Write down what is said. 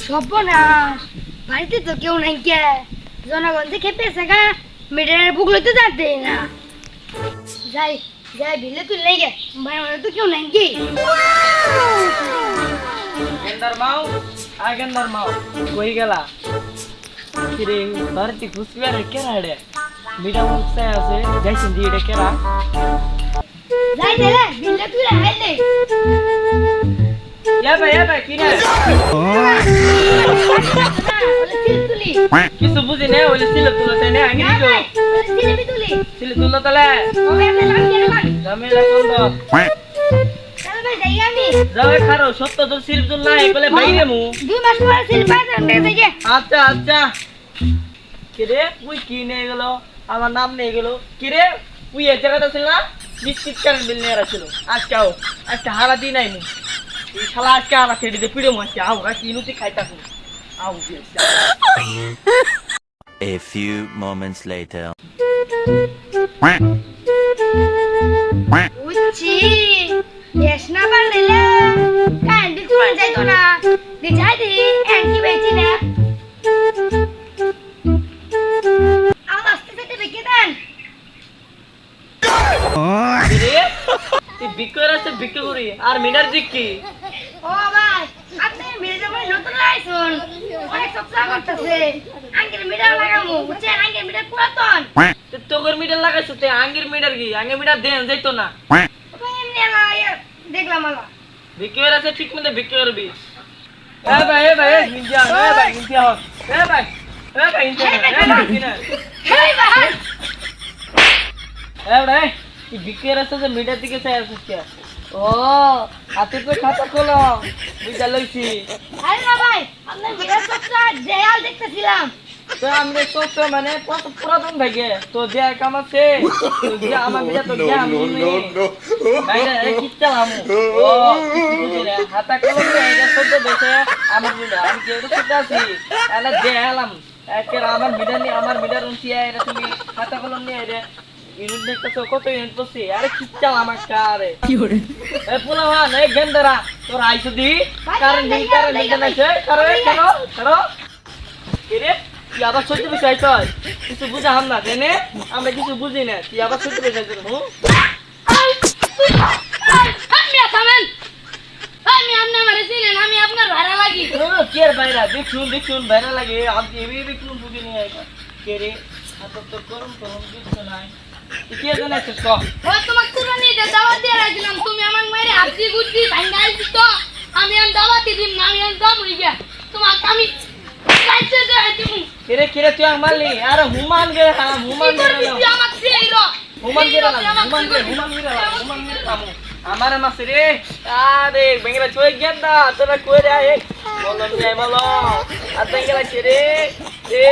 সর্বনাশ বাড়িতে তো কেউ নাই কে? জনগণ যে খেপেছে গা মেয়েটার বুক লইতে যাতে না। যাই যাই বিলে তুই লেগে গে বাড়ি তো কেউ নাই কি গেন্দার মাও আ গেন্দার মাও কই গেলা? কিরে বারতি খুশবিয়ার কেরা রে মিডা মুখসায় আছে যাইছেন দি এটা কেরা? যাই দে বিলে তুই রাখাই কিছু বুঝি নে ওইলে ছিল তুলো তাই না আগে দিও সিল তুলি তাহলে ভাই যাই আমি খারো সত্য তোর সিলিপ তুল নাই বলে বাইরে মু দুই মাস পরে সিল যে আচ্ছা আচ্ছা কিরে তুই কি নিয়ে গেল আমার নাম নিয়ে গেল কিরে তুই এই জায়গাটা ছিল না বিস্কিট কারেন্ট বিল নিয়ে রাখছিল আজকে আজকে হারা দিন আইনি এই শালা আজকে আমার সেটিতে পিড়ে মারছে আও আজকে ইনুতি খাইতাম আও গেছে A few moments later. বুঝছি। বেশ না পারলে কান্দি তুলে যাইতো না। দি যাই দি এনকি বেচি না। বিক্রি আছে বিক্রি করি। আর মিনার দিক কি? ও ভাই আপনি মিলে যাবেন নতুন আইছুন অনেক সবসা করতেছে। বুঝছেন পুরাতন। তো লাগাইছো তুই আঙ্গির মিটার কি? আঙ্গির মিটার দেন যাইতো না। এমনি দেখলাম আলা বিক্রি আছে ঠিক মতো বিক্রি করবি এ ভাই এ ভাই এ ভাই এ ভাই এ ভাই এ ভাই। ভাই। বিক্রি আছে যে মিটার দিকে চাই আসিস কে? ও হাতে তো খাতা খোলো বুঝা লইছি। আরে না ভাই আপনার মিটার সবসা দেয়াল দেখতেছিলাম। তো আমি সত্য মানে কত পুরাতন ভাগে তো যে কাম আছে যে আমার মিটা তো যে আমি বাইরে এ কিচ্ছা আমু ও হাতা খোলো এটা সত্য দেখে আমার মিটা আমি কি এটা সত্য আছি? তাহলে যে এলাম একে আমার মিটার নিয়ে আমার মিটার উঠি এটা তুমি হাতা খোলো নিয়ে এটা ইউনিট দেখতেছো? কত ইউনিট করছি আরে কিচ্ছা আমার কারে। এ পোলা হন এ গেন্দারা তোর আইসো দি। কারণ দিন কারণ দিন আছে কারণ কেন? কারণ কিরে তুই আবার সত্যি বেশি আইস কিছু বুঝা হাম না? জেনে আমরা কিছু বুঝি না। তুই আবার সত্যি বেশি আইস হুম আমি আপনি আপনার ভাড়া লাগি কি বাইরা? দেখুন দেখুন বাইরা লাগে। এমনি দেখুন বুঝি নিয়ে আইবা কে রে? হাত তোর করুন করুন কিছু নাই কে জানে আছিস ক ও তোমার কুরবানি দে দাওয়াত দিয়ে রাখলাম তুমি আমার মায়ের হাতি গুটি ভাঙ্গা আইছি তো। আমি আম দাওয়াতি দিম না আমি আম দাম হই গিয়া তোমার আমি কাইতে দে তুমি। কিরে কিরে তুই আমার মারলি আরে হুমান গে হ্যাঁ হুমান গে তুই আমাক দিয়ে রো? হুমান গে হুমান গে হুমান গে হুমান গে কামু আমার মাছ রে। আরে বেঙ্গলা চুই গেন্দা তোরা কই রে? বলন যাই বলো। আর বেঙ্গলা রে? রে